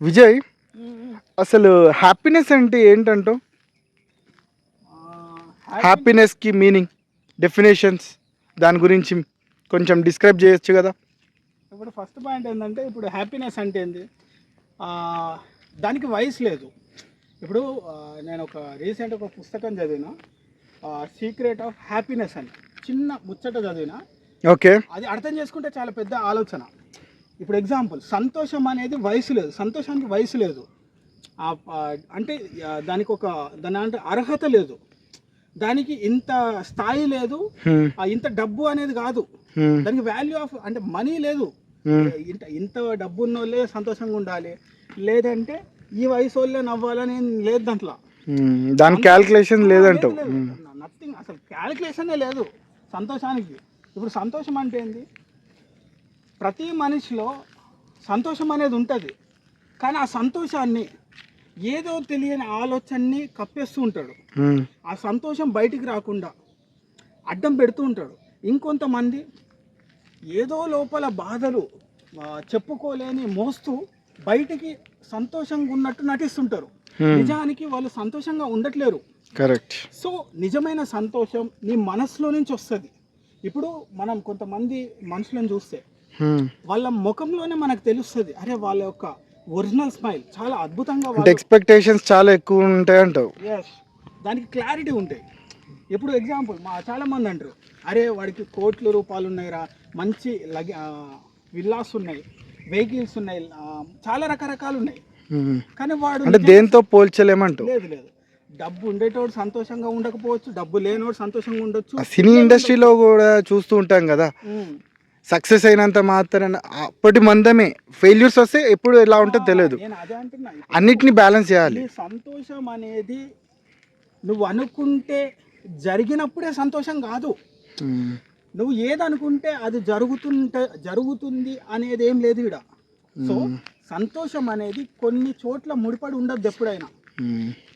విజయ్ అసలు హ్యాపీనెస్ అంటే ఏంటంటో? హ్యాపీనెస్కి meaning definitions దాని గురించి కొంచెం డిస్క్రైబ్ చేయొచ్చు కదా? ఇప్పుడు ఫస్ట్ పాయింట్ ఏంటంటే ఇప్పుడు హ్యాపీనెస్ అంటే ఏంది? ఆ, దానికి వయసు లేదు. ఇప్పుడు ఆ, నేను ఒక రీసెంట్ ఒక పుస్తకం చదివిన. సీక్రెట్ ఆఫ్ హ్యాపీనెస్ అని. చిన్న ముచ్చట చదివిన. ఓకే అది అర్థం చేసుకుంటే చాలా పెద్ద ఆలోచన. ఇప్పుడు ఎగ్జాంపుల్ సంతోషం అనేది వయసు లేదు. సంతోషానికి వయసు లేదు. అంటే దానికి ఒక దాని అంటే అర్హత లేదు. దానికి ఇంత స్థాయి లేదు. ఆ, ఇంత డబ్బు అనేది కాదు. దానికి వాల్యూ ఆఫ్ అంటే మనీ లేదు. ఇంత ఇంత డబ్బు ఉన్న వాళ్ళే సంతోషంగా ఉండాలి. లేదంటే ఈ వయసు వాళ్ళే నవ్వాలని లేదు దాంట్లో. దాని క్యాల్కులేషన్ లేదంటావు. నథింగ్ అసలు క్యాలిక్యులేషనే లేదు సంతోషానికి. ఇప్పుడు సంతోషం అంటే ఏంది? ప్రతి మనిషిలో సంతోషం అనేది ఉంటుంది. కానీ ఆ సంతోషాన్ని ఏదో తెలియని ఆలోచనని కప్పేస్తూ ఉంటాడు. ఆ సంతోషం బయటికి రాకుండా అడ్డం పెడుతూ ఉంటాడు. ఇంకొంతమంది ఏదో లోపల బాధలు చెప్పుకోలేని మోస్తూ బయటికి సంతోషంగా ఉన్నట్టు నటిస్తుంటారు. నిజానికి వాళ్ళు సంతోషంగా ఉండట్లేరు. కరెక్ట్. సో నిజమైన సంతోషం నీ మనసులో నుంచి వస్తుంది. ఇప్పుడు మనం కొంతమంది మనుషులను చూస్తే వాళ్ళ ముఖంలోనే మనకు తెలుస్తుంది. అరే వాళ్ళ యొక్క ఒరిజినల్ స్మైల్ చాలా అద్భుతంగా ఎక్స్పెక్టేషన్స్ చాలా ఎక్కువ ఉంటాయి అంటావు. దానికి క్లారిటీ ఉంటాయి. ఇప్పుడు ఎగ్జాంపుల్ మా చాలా మంది అంటారు అరే వాడికి కోట్ల రూపాయలు ఉన్నాయిరా మంచి లగి విల్లాస్ ఉన్నాయి వెహికల్స్ ఉన్నాయి చాలా రకరకాలు ఉన్నాయి. కానీ వాడు అంటే దేంతో పోల్చలేమంటావు? లేదు లేదు. డబ్బు ఉండేటోడు సంతోషంగా ఉండకపోవచ్చు డబ్బు లేనోడు సంతోషంగా ఉండొచ్చు. సినీ ఇండస్ట్రీలో కూడా చూస్తూ ఉంటాం కదా. సక్సెస్ అయినంత మాత్రాన అప్పటి మందమే. ఫెయిల్యూర్స్ వస్తే ఎప్పుడు ఎలా ఉంటుందో తెలియదు. అన్నిటిని బ్యాలెన్స్ చేయాలి. సంతోషం అనేది నువ్వు అనుకుంటే జరిగినప్పుడే సంతోషం కాదు. నువ్వు ఏదనుకుంటే అది జరుగుతుంటే జరుగుతుంది అనేది ఏం లేదు ఇక్కడ సో సంతోషం అనేది కొన్ని చోట్ల ముడిపడి ఉండదు ఎప్పుడైనా.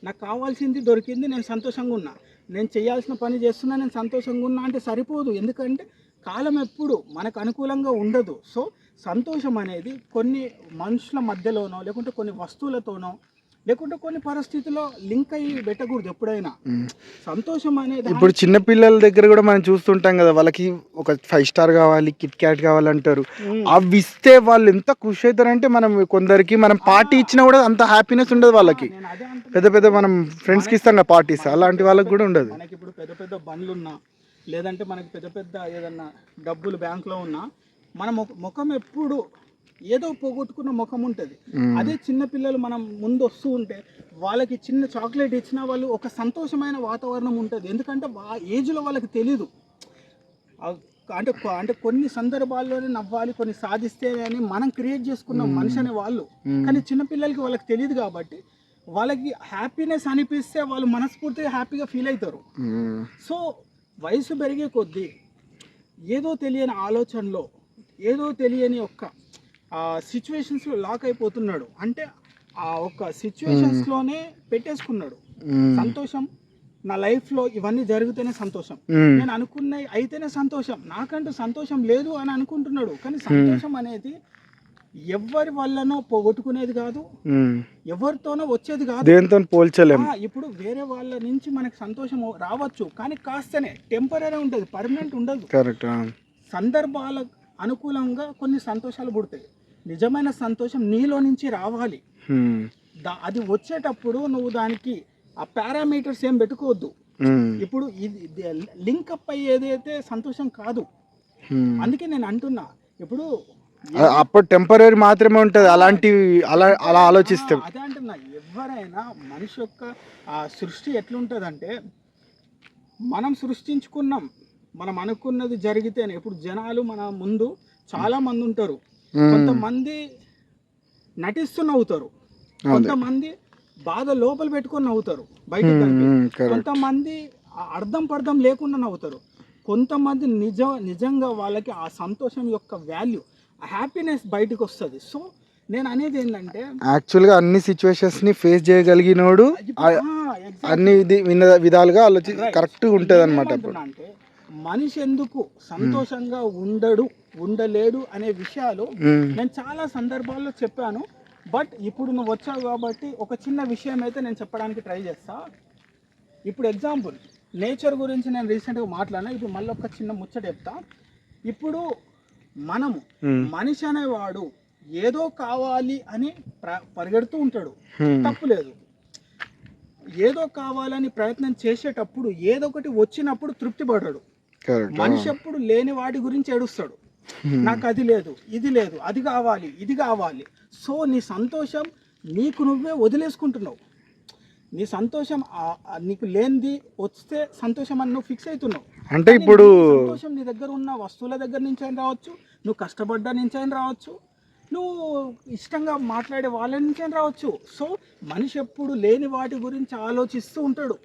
నాకు కావాల్సింది దొరికింది నేను సంతోషంగా ఉన్నా. నేను చేయాల్సిన పని చేస్తున్నా నేను సంతోషంగా ఉన్నా అంటే సరిపోదు. ఎందుకంటే కాలం ఎప్పుడు మనకు అనుకూలంగా ఉండదు. సో సంతోషం అనేది కొన్ని మనుషుల మధ్యలోనో లేకుంటే కొన్ని వస్తువులతోనో లేకుంటే కొన్ని పరిస్థితుల్లో లింక్ అయ్యి పెట్టకూడదు ఎప్పుడైనా. సంతోషం అనేది ఇప్పుడు చిన్న పిల్లల దగ్గర కూడా మనం చూస్తుంటాం కదా వాళ్ళకి ఒక ఫైవ్ స్టార్ కావాలి కిట్ క్యాట్ కావాలంటారు. అవి ఇస్తే వాళ్ళు ఎంత ఖుషి అవుతారంటే మనం కొందరికి మనం పార్టీ ఇచ్చినా కూడా అంత హ్యాపీనెస్ ఉండదు వాళ్ళకి. పెద్ద పెద్ద మనం ఫ్రెండ్స్కి ఇస్తాం కదా పార్టీస్ అలాంటి వాళ్ళకి కూడా ఉండదు. మనకి ఇప్పుడు పెద్ద పెద్ద బండ్లు ఉన్నా లేదంటే మనకి పెద్ద పెద్ద ఏదన్నా డబ్బులు బ్యాంక్లో ఉన్నా మన ముఖ- ఎప్పుడు ఏదో పోగొట్టుకున్న ముఖం ఉంటుంది. అదే చిన్న పిల్లలు మనం ముందు వస్తూ ఉంటే వాళ్ళకి చిన్న చాక్లెట్ ఇచ్చినా వాళ్ళు ఒక సంతోషమైన వాతావరణం ఉంటుంది. ఎందుకంటే ఆ ఏజ్లో వాళ్ళకి తెలీదు. అంటే అంటే కొన్ని సందర్భాల్లోనే నవ్వాలి కొన్ని సాధిస్తే అని మనం క్రియేట్ చేసుకున్న మనిషి అనే వాళ్ళు. కానీ చిన్నపిల్లలకి వాళ్ళకి తెలియదు కాబట్టి వాళ్ళకి హ్యాపీనెస్ అనిపిస్తే వాళ్ళు మనస్ఫూర్తిగా హ్యాపీగా ఫీల్ అవుతారు. సో వయసు పెరిగే కొద్దీ ఏదో తెలియని ఆలోచనలో ఏదో తెలియని ఒక్క సిచ్యువేషన్స్లో లాక్ అయిపోతున్నాడు. అంటే ఆ ఒక్క సిచ్యువేషన్స్లోనే పెట్టేసుకున్నాడు. సంతోషం. నా లైఫ్లో ఇవన్నీ జరిగితేనే సంతోషం. నేను అనుకున్నవి అయితేనే సంతోషం. నాకంటూ సంతోషం లేదు అని అనుకుంటున్నాడు. కానీ సంతోషం అనేది ఎవరి వల్లనో పోగొట్టుకునేది కాదు. ఎవరితోనో వచ్చేది కాదు. దేంతో పోల్చలేం. ఆ, ఇప్పుడు వేరే వాళ్ళ నుంచి మనకు సంతోషం రావచ్చు కానీ కాస్తనే టెంపరీ ఉంటుంది పర్మనెంట్ ఉండదు. కరెక్ట్ సందర్భాల అనుకూలంగా కొన్ని సంతోషాలు పుడతాయి. నిజమైన సంతోషం నీలో నుంచి రావాలి. అది వచ్చేటప్పుడు నువ్వు దానికి ఆ పారామీటర్స్ ఏం పెట్టుకోవద్దు. ఇప్పుడు ఇది లింక్ అప్ అయ్యేదైతే సంతోషం కాదు. అందుకే నేను అంటున్నా ఇప్పుడు అప్పుడు టెంపరీ మాత్రమే ఉంటుంది. అలాంటివి అలా అలా ఆలోచిస్తే. అదే అంటున్నా. ఎవరైనా మనిషి యొక్క ఆ సృష్టి ఎట్లుంటుందంటే మనం సృష్టించుకున్నాం. మనం అనుకున్నది జరిగితేనే. ఇప్పుడు జనాలు మన ముందు చాలా మంది ఉంటారు. కొంతమంది నటిస్తూ నవ్వుతారు. కొంతమంది బాధ లోపల పెట్టుకొని నవ్వుతారు. కరెక్ట్ కొంతమంది అర్థం పర్థం లేకుండా నవ్వుతారు. కొంతమంది నిజ నిజంగా వాళ్ళకి ఆ సంతోషం యొక్క వాల్యూ హ్యాపీనెస్ బయటకు వస్తుంది సో నేను అనేది ఏంటంటే యాక్చువల్గా అన్ని సిచ్యువేషన్స్ని ఫేస్ చేయగలిగినోడు అన్ని విధాలుగా ఆలోచి కరెక్ట్గా ఉంటుంది అనమాట అంటే మనిషి ఎందుకు సంతోషంగా ఉండడు ఉండలేడు అనే విషయాలు ఉమ్, నేను చాలా సందర్భాల్లో చెప్పాను. బట్ ఇప్పుడు నువ్వు వచ్చావు కాబట్టి ఒక చిన్న విషయం అయితే నేను చెప్పడానికి ట్రై చేస్తా. ఇప్పుడు ఎగ్జాంపుల్ నేచర్ గురించి నేను రీసెంట్గా మాట్లాడినా ఇప్పుడు మళ్ళీ ఒక చిన్న ముచ్చట చెప్తా. ఇప్పుడు మనము మనిషి అనేవాడు ఏదో కావాలి అని ప్ర- పరిగెడుతూ ఉంటాడు. ఉమ్, తప్పు లేదు. ఏదో కావాలని ప్రయత్నం చేసేటప్పుడు ఏదో ఒకటి వచ్చినప్పుడు తృప్తి పడడు. మనిషి ఎప్పుడు లేని వాటి గురించి ఏడుస్తాడు. నాకు అది లేదు ఇది లేదు అది కావాలి ఇది కావాలి. సో నీ సంతోషం నీకు నువ్వే వదిలేసుకుంటున్నావు. నీ సంతోషం నీకు లేనిది వస్తే సంతోషం అని నువ్వు ఫిక్స్ అవుతున్నావు. అంటే ఇప్పుడు నీ సంతోషం నీ దగ్గర ఉన్న వస్తువుల దగ్గర నుంచి అయినా రావచ్చు నువ్వు కష్టపడ్డా నుంచి అయినా రావచ్చు నువ్వు ఇష్టంగా మాట్లాడే వాళ్ళ నుంచి అయినా రావచ్చు. సో మనిషి ఎప్పుడు లేని వాటి గురించి ఆలోచిస్తూ ఉంటాడు.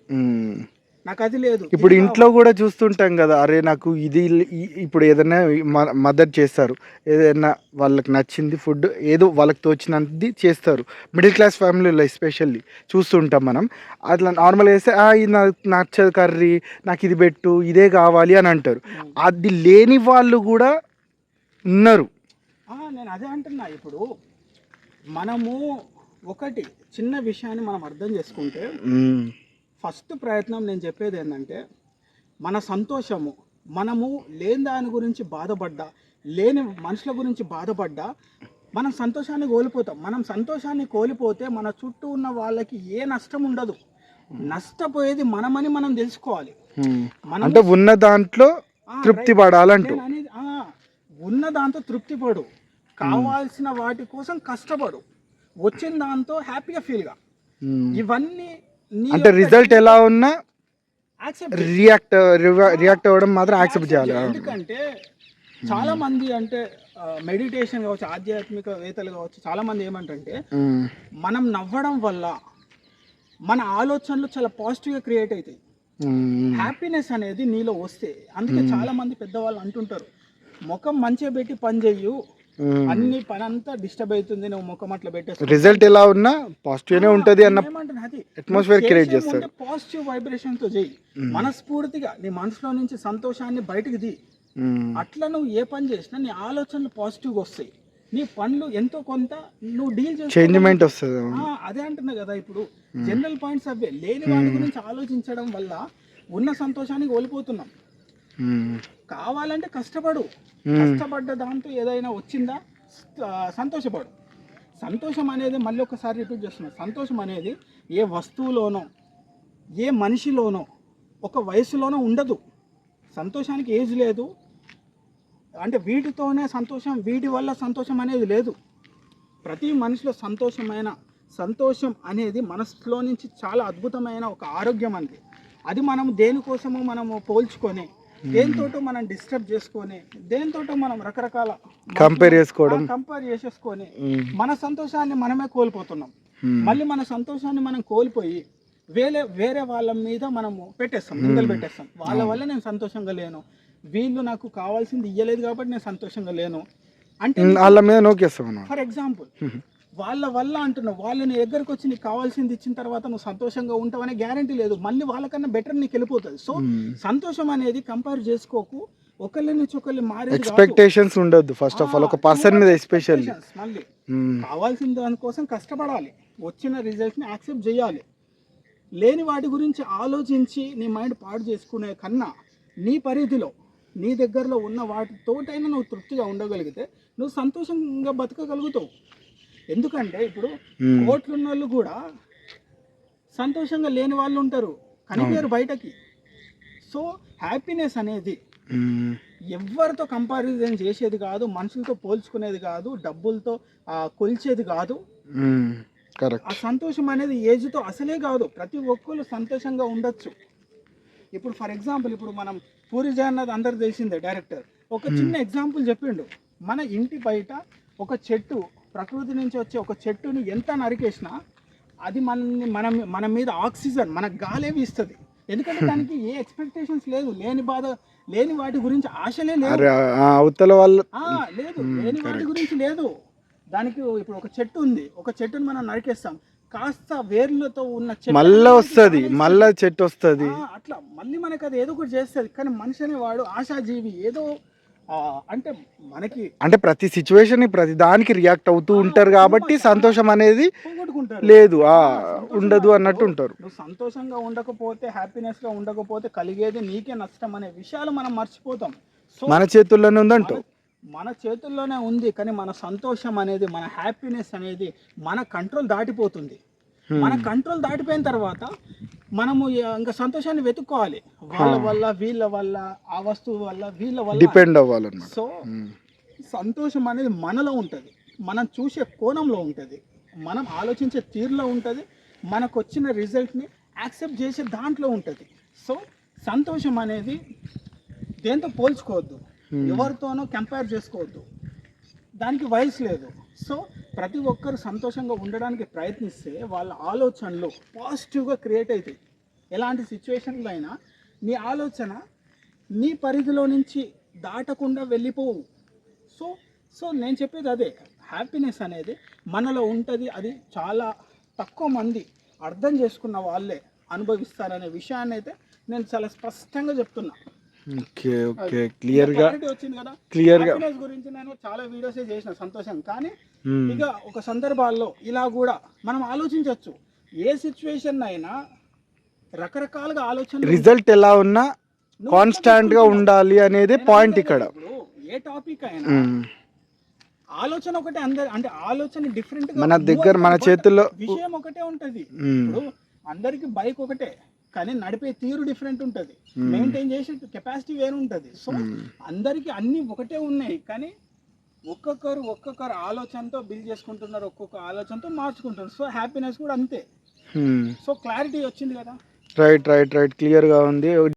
నాకు అది లేదు. ఇప్పుడు ఇంట్లో కూడా చూస్తుంటాం కదా అరే నాకు ఇది ఇప్పుడు ఏదైనా మదర్ చేస్తారు. ఏదైనా వాళ్ళకి నచ్చింది ఫుడ్ ఏదో వాళ్ళకి తోచినది చేస్తారు. మిడిల్ క్లాస్ ఫ్యామిలీలో ఎస్పెషల్లీ చూస్తుంటాం మనం. అట్లా నార్మల్ వేస్తే "ఆ, ఇది నాకు నచ్చదు కర్రీ నాకు ఇది పెట్టు ఇదే కావాలి అని అంటారు. అది లేని వాళ్ళు కూడా ఉన్నారు. నేను అదే అంటున్నా. ఇప్పుడు మనము ఒకటి చిన్న విషయాన్ని మనం అర్థం చేసుకుంటే ఫస్ట్ ప్రయత్నం నేను చెప్పేది ఏంటంటే మన సంతోషము మనము లేని దాని గురించి బాధపడ్డా లేని మనుషుల గురించి బాధపడ్డా మనం సంతోషాన్ని కోల్పోతాం. మనం సంతోషాన్ని కోల్పోతే మన చుట్టూ ఉన్న వాళ్ళకి ఏ నష్టం ఉండదు. నష్టపోయేది మనమని మనం తెలుసుకోవాలి. అంటే ఉన్న దాంట్లో తృప్తి. పడాలంటూ. ఉన్న దాంతో తృప్తి పడు. కావాల్సిన వాటి కోసం కష్టపడు. వచ్చిన దాంతో హ్యాపీగా ఫీల్గా. ఇవన్నీ అంటే రిజల్ట్ ఎలా ఉన్నా రియాక్ట్ రియాక్ట్ అవ్వడం మాత్రం యాక్సెప్ట్ చేయాలి. ఎందుకంటే చాలా మంది అంటే మెడిటేషన్ కావచ్చు ఆధ్యాత్మిక వేత్తలు కావచ్చు చాలా మంది ఏమంటే మనం నవ్వడం వల్ల మన ఆలోచనలు చాలా పాజిటివ్గా క్రియేట్ అవుతాయి. హ్యాపీనెస్ అనేది నీలో వస్తే అందుకే చాలా మంది పెద్దవాళ్ళు అంటుంటారు ముఖం మంచిగా పెట్టి పని చెయ్యు. అన్ని పని అంతా డిస్టర్బ్ అవుతుంది నువ్వు ముఖం అట్లా పెట్టేసి రిజల్ట్ ఎలా ఉన్నా పాజిటివ్నే ఉంటది అన్న atmosphere create చేస్తాడు. పాజిటివ్ వైబ్రేషన్తో చెయ్యి మనస్ఫూర్తిగా నీ మనసులో నుంచి సంతోషాన్ని బయటికి తీ ఉమ్, అట్లా నువ్వు ఏ పని చేసినా నీ ఆలోచనలు పాజిటివ్గా వస్తాయి. నీ పనులు ఎంతో కొంత నువ్వు డీల్ చేంజ్మెంట్ వస్తుంది అదే అంటున్నా కదా ఇప్పుడు. జనరల్ పాయింట్స్ అవే. లేని వాటి గురించి ఆలోచించడం వల్ల ఉన్న సంతోషాన్ని కోల్పోతున్నాం కావాలంటే కష్టపడు. కష్టపడ్డ దాంతో ఏదైనా వచ్చిందా? సంతోషపడు. సంతోషం అనేది మళ్ళీ ఒకసారి రిపీట్ చేస్తున్నా. సంతోషం అనేది ఏ వస్తువులోనో ఏ మనిషిలోనో ఒక వయసులోనో ఉండదు. సంతోషానికి ఏజ్ లేదు. అంటే వీటితోనే సంతోషం వీటి వల్ల సంతోషం అనేది లేదు. ప్రతి మనిషిలో సంతోషమైన సంతోషం అనేది మనసులో నుంచి చాలా అద్భుతమైన ఒక ఆరోగ్యం అనేది అది మనం దేనికోసమో మనము పోల్చుకొని దేనితోటో మనం డిస్టర్బ్ చేసుకొని దేనితోటో మనం రకరకాల Compare చేసుకోవడం. కంపేర్ చేసేసుకొని ఉమ్, మన సంతోషాన్ని మనమే కోల్పోతున్నాం. ఉమ్, మళ్ళీ మన సంతోషాన్ని మనం కోల్పోయి వేరే వేరే వాళ్ళ మీద మనము పెట్టేస్తాం నిందలు పెట్టేస్తాం. వాళ్ళ వల్ల నేను సంతోషంగా లేను. వీళ్ళు నాకు కావాల్సింది ఇయ్యలేదు కాబట్టి నేను సంతోషంగా లేను. అంటే వాళ్ళ మీద నోకేస్తాం ఫర్ ఎగ్జాంపుల్ వాళ్ళ వల్ల అంటున్నావు. వాళ్ళు నీ దగ్గరకు వచ్చి నీకు కావాల్సింది ఇచ్చిన తర్వాత నువ్వు సంతోషంగా ఉంటావనే గ్యారంటీ లేదు. మళ్ళీ వాళ్ళకన్నా బెటర్ నీకు వెళ్ళిపోతుంది. So um. సంతోషం అనేది కంపేర్ చేసుకోకు. ఒకళ్ళ నుంచి ఒకళ్ళు కాదు. ఎక్స్పెక్టేషన్స్ ఉండొద్దు ఫస్ట్ ఆఫ్ ఆల్ ఒక పర్సన్ మీద ఎస్పెషల్లీ మళ్ళీ. కావాల్సిన దానికోసం కష్టపడాలి. వచ్చిన రిజల్ట్ని యాక్సెప్ట్ చేయాలి. లేని వాటి గురించి ఆలోచించి నీ మైండ్ పాడు చేసుకునే కన్నా నీ పరిధిలో నీ దగ్గరలో ఉన్న వాటితోటైనా నువ్వు తృప్తిగా ఉండగలిగితే నువ్వు సంతోషంగా బతకగలుగుతావు. ఎందుకంటే ఇప్పుడు కోట్లు ఉన్న వాళ్ళు కూడా సంతోషంగా లేని వాళ్ళు ఉంటారు. కనిపించరు బయటకి. సో హ్యాపీనెస్ అనేది ఎవరితో కంపారిజన్ చేసేది కాదు మనుషులతో పోల్చుకునేది కాదు డబ్బులతో కొలిచేది కాదు. ఆ సంతోషం అనేది ఏజ్తో అసలే కాదు. ప్రతి ఒక్కరు సంతోషంగా ఉండొచ్చు. ఇప్పుడు ఫర్ ఎగ్జాంపుల్ ఇప్పుడు మనం పూరి జగన్నాథ్ అందరు తెలిసిందే డైరెక్టర్ ఒక చిన్న ఎగ్జాంపుల్ చెప్పిండు. మన ఇంటి బయట ఒక చెట్టు ప్రకృతి నుంచి వచ్చే ఒక చెట్టుని ఎంత నరికేసినా అది మనల్ని మన మన మీద ఆక్సిజన్ మన గాలే వీస్తుంది. ఎందుకంటే దానికి ఏ ఎక్స్పెక్టేషన్స్ లేదు. లేని బాధ లేని వాటి గురించి ఆశలే లేదు అవతల వాళ్ళు లేదు. లేని వాటి గురించి లేదు. దానికి ఇప్పుడు ఒక చెట్టు ఉంది. ఒక చెట్టుని మనం నరికేస్తాం. కాస్త వేర్లతో ఉన్న చెట్టు మళ్ళా వస్తుంది. మళ్ళా చెట్టు వస్తుంది. అట్లా. మళ్ళీ మనకు అది ఏదో ఒకటి చేస్తుంది. కానీ మనిషి అనేవాడు ఆశాజీవి. ఏదో అంటే మనకి అంటే ప్రతి సిచ్యువేషన్ ప్రతి దానికి రియాక్ట్ అవుతూ ఉంటారు కాబట్టి సంతోషం అనేది లేదు. ఉండదు అన్నట్టు ఉంటారు. నువ్వు సంతోషంగా ఉండకపోతే హ్యాపీనెస్గా ఉండకపోతే కలిగేది నీకే నష్టం అనే విషయాలు మనం మర్చిపోతాం. మన చేతుల్లోనే ఉందంటావు మన- మన చేతుల్లోనే ఉంది కానీ మన సంతోషం అనేది మన హ్యాపీనెస్ అనేది మన కంట్రోల్ దాటిపోతుంది. మన కంట్రోల్ దాటిపోయిన తర్వాత మనము ఇంకా సంతోషాన్ని వెతుక్కోవాలి. వాళ్ళ వల్ల వీళ్ళ వల్ల ఆ వస్తువు వల్ల వీళ్ళ వల్ల. డిపెండ్ అవ్వాలన్నమాట. సో సంతోషం అనేది మనలో ఉంటుంది. మనం చూసే కోణంలో ఉంటుంది. మనం ఆలోచించే తీరులో ఉంటుంది. మనకు వచ్చిన రిజల్ట్ని యాక్సెప్ట్ చేసే దాంట్లో ఉంటుంది. సో సంతోషం అనేది దేంతో పోల్చుకోవద్దు. ఎవరితోనో కంపేర్ చేసుకోవద్దు. దానికి వయసు లేదు. సో ప్రతి ఒక్కరు సంతోషంగా ఉండడానికి ప్రయత్నిస్తే వాళ్ళ ఆలోచనలు పాజిటివ్గా క్రియేట్ అవుతాయి. ఎలాంటి సిచ్యువేషన్లో అయినా నీ ఆలోచన నీ పరిధిలో నుంచి దాటకుండా వెళ్ళిపోవు. సో సో నేను చెప్పేది అదే హ్యాపీనెస్ అనేది మనలో ఉంటుంది అది చాలా తక్కువ మంది అర్థం చేసుకున్న వాళ్ళే అనుభవిస్తారనే విషయాన్ని అయితే నేను చాలా స్పష్టంగా చెప్తున్నా. Okay okay. క్లియర్గా Clarity వచ్చింది కదా. క్లియర్గా హ్యాపీనెస్ గురించి నేను చాలా వీడియోస్ చేసిన సంతోషం. కానీ ఇక ఒక సందర్భాల్లో ఇలా కూడా మనం ఆలోచించవచ్చు ఏ సిచ్యువేషన్ అయినా రకరకాలుగా ఆలోచన రిజల్ట్ ఎలా ఉన్నా కాన్స్టాంట్గా ఉండాలి అనేది పాయింట్ ఇక్కడ. ఏ టాపిక్ అయినా మ్మ్. ఆలోచన ఒకటే అందరి అంటే ఆలోచన డిఫరెంట్ మన దగ్గర మన చేతుల్లో విషయం ఒకటే ఉంటది. ఇప్పుడు అందరికి బైక్ ఒకటే. కానీ నడిపే తీరు డిఫరెంట్ ఉంటది. మెయింటైన్ చేసే కెపాసిటీ వేరు ఉంటది. సో అందరికి అన్ని ఒకటే ఉన్నాయి. కానీ ఒక్కొక్కరు ఒక్కొక్కరు ఆలోచనతో బిల్డ్ చేసుకుంటున్నారు ఒక్కొక్క ఆలోచనతో మార్చుకుంటున్నారు. సో హ్యాపీనెస్ కూడా అంతే. సో క్లారిటీ వచ్చింది కదా. రైట్ రైట్ రైట్ క్లియర్గా ఉంది.